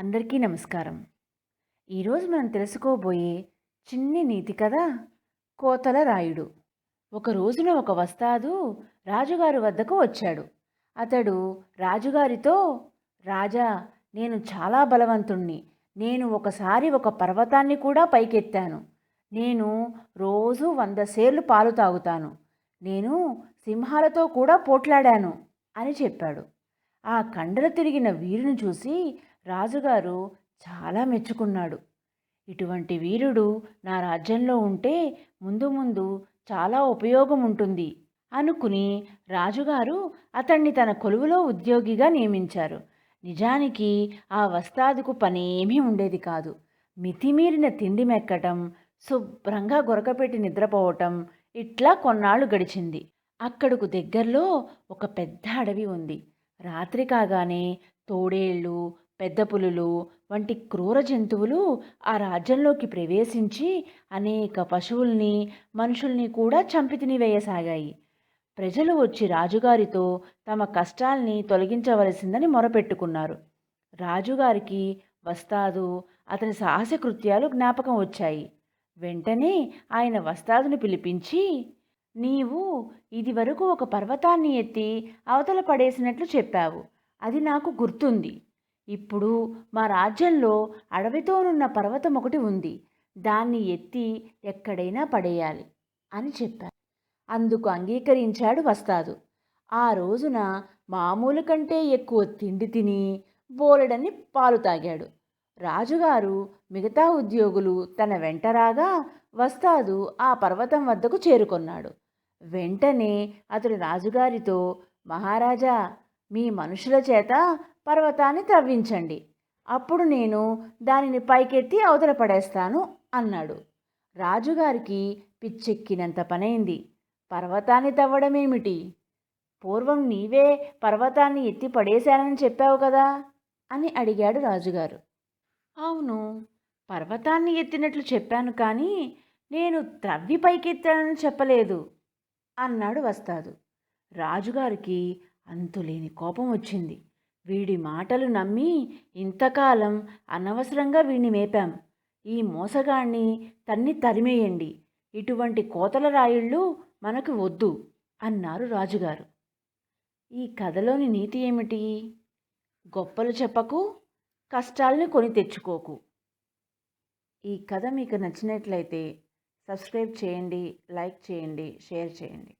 అందరికీ నమస్కారం. ఈరోజు మనం తెలుసుకోబోయే చిన్ని నీతి కథ కోతల రాయుడు. ఒక రోజున ఒక వస్తాదు రాజుగారి వద్దకు వచ్చాడు. అతడు రాజుగారితో రాజా నేను చాలా బలవంతుణ్ణి. నేను ఒకసారి ఒక పర్వతాన్ని కూడా పైకెత్తాను. నేను రోజు వంద సేర్లు పాలు తాగుతాను. నేను సింహాలతో కూడా పోట్లాడాను అని చెప్పాడు. ఆ కండలు తిరిగిన వీరుని చూసి రాజుగారు చాలా మెచ్చుకున్నాడు. ఇటువంటి వీరుడు నా రాజ్యంలో ఉంటే ముందు ముందు చాలా ఉపయోగం ఉంటుంది అనుకుని రాజుగారు అతన్ని తన కొలువులో ఉద్యోగిగా నియమించారు. నిజానికి ఆ వస్తాదుకు పనేమీ ఉండేది కాదు. మితిమీరిన తిండి మెక్కటం శుభ్రంగా గొరకపెట్టి నిద్రపోవటం ఇట్లా కొన్నాళ్ళు గడిచింది. అక్కడకు దగ్గరలో ఒక పెద్ద అడవి ఉంది. రాత్రి కాగానే తోడేళ్ళు పెద్ద పులులు వంటి క్రూర జంతువులు ఆ రాజ్యంలోకి ప్రవేశించి అనేక పశువుల్ని మనుషుల్ని కూడా చంపి తినివేయసాగాయి ప్రజలు వచ్చి రాజుగారితో తమ కష్టాల్ని తొలగించవలసిందని మొరపెట్టుకున్నారు. రాజుగారికి వస్తాదు అతని సాహస కృత్యాలు జ్ఞాపకం వచ్చాయి. వెంటనే ఆయన వస్తాదుని పిలిపించి నీవు ఇది వరకు ఒక పర్వతాన్ని ఎత్తి అవతల పడేసినట్లు చెప్పావు. అది నాకు గుర్తుంది. ఇప్పుడు మా రాజ్యంలో అడవితోనున్న పర్వతం ఒకటి ఉంది. దాన్ని ఎత్తి ఎక్కడైనా పడేయాలి అని చెప్పారు. అందుకు అంగీకరించాడు వస్తాదు. ఆ రోజున మామూలు కంటే ఎక్కువ తిండి తిని బోలెడని పాలు తాగాడు. రాజుగారు మిగతా ఉద్యోగులు తన వెంటరాగా వస్తాదు ఆ పర్వతం వద్దకు చేరుకున్నాడు. వెంటనే అతడు రాజుగారితో మహారాజా మీ మనుషుల చేత పర్వతాన్ని త్రవ్వించండి. అప్పుడు నేను దానిని పైకెత్తి అవతల పడేస్తాను అన్నాడు. రాజుగారికి పిచ్చెక్కినంత పనైంది. పర్వతాన్ని తవ్వడమేమిటి పూర్వం నీవే పర్వతాన్ని ఎత్తి పడేశానని చెప్పావు కదా? అని అడిగాడు రాజుగారు. అవును పర్వతాన్ని ఎత్తినట్లు చెప్పాను కానీ నేను త్రవ్వి పైకెత్తానని చెప్పలేదు అన్నాడు వస్తాదు. రాజుగారికి అంతులేని కోపం వచ్చింది. వీడి మాటలు నమ్మి ఇంతకాలం అనవసరంగా వీడిని మేపాం. ఈ మోసగాణ్ణి తన్ని తరిమేయండి. ఇటువంటి కోతల రాయుళ్ళు మనకు వద్దు అన్నారు రాజుగారు. ఈ కథలోని నీతి ఏమిటి? గొప్పలు చెప్పకు కష్టాల్ని కొని తెచ్చుకోకు. ఈ కథ మీకు నచ్చినట్లయితే సబ్స్క్రైబ్ చేయండి లైక్ చేయండి షేర్ చేయండి.